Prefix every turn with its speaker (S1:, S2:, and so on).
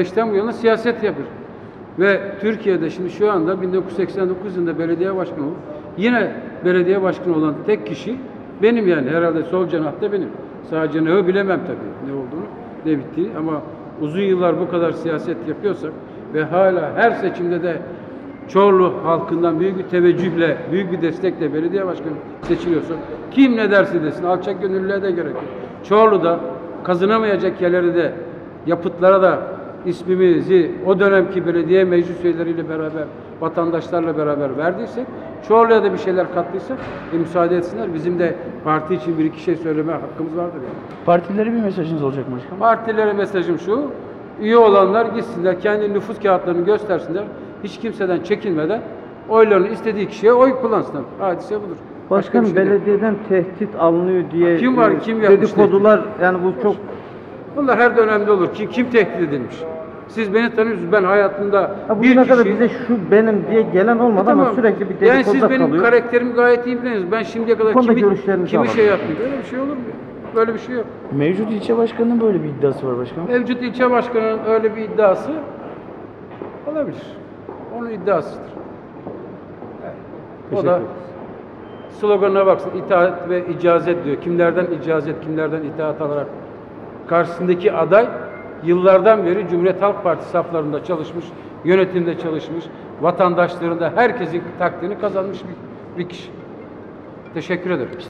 S1: Beşten bu yana siyaset yapıyor. Ve Türkiye'de şimdi şu anda 1989 yılında belediye başkanı olup yine belediye başkanı olan tek kişi benim yani herhalde sol cenahta benim. Sağ cenahı bilemem tabii ne olduğunu ne bittiğini ama uzun yıllar bu kadar siyaset yapıyorsak ve hala her seçimde de Çorlu halkından büyük bir teveccühle, büyük bir destekle belediye başkanı seçiliyorsa kim ne derse desin alçak gönüllüye de gerek yok. Çorlu'da kazınamayacak yerleri de yapıtlara da ismimizi o dönemki belediye meclis üyeleriyle beraber, vatandaşlarla beraber verdiysek, Çorlu'ya da bir şeyler kattıysak e, müsaade etsinler. Bizim de parti için bir iki şey söyleme hakkımız vardır yani.
S2: Partilere bir mesajınız olacak mı başkanım?
S1: Partilere mesajım şu, üye olanlar gitsinler, kendi nüfus kağıtlarını göstersinler. Hiç kimseden çekinmeden oylarını istediği kişiye oy kullansınlar. Hadise budur. Başka
S3: Başkanım
S1: şey
S3: belediyeden tehdit alınıyor diye
S1: Kim var,
S3: e,
S1: kim
S3: dedikodular yani bu çok
S1: Bunlar her dönemde olur. Kim, kim tehdit edilmiş? Siz beni tanıyorsunuz. Ben hayatımda
S3: Ha,
S1: bir kişi...
S3: kadar bize şu benim diye gelen olmadı ama sürekli bir dedikodu
S1: Yani siz benim
S3: kalıyor.
S1: karakterimi gayet iyi biliyorsunuz. Ben şimdiye kadar kimi, kimi
S3: alalım.
S1: şey yaptım. Böyle bir şey olur mu? Böyle bir şey yok.
S2: Mevcut ilçe başkanının böyle bir iddiası var başkanım.
S1: Mevcut ilçe başkanının öyle bir iddiası olabilir. Onun iddiasıdır. O da sloganına baksın. itaat ve icazet diyor. Kimlerden icazet, kimlerden itaat alarak. Karşısındaki aday yıllardan beri Cumhuriyet Halk Partisi saflarında çalışmış, yönetimde çalışmış, vatandaşlarında herkesin takdirini kazanmış bir, bir kişi. Teşekkür ederim.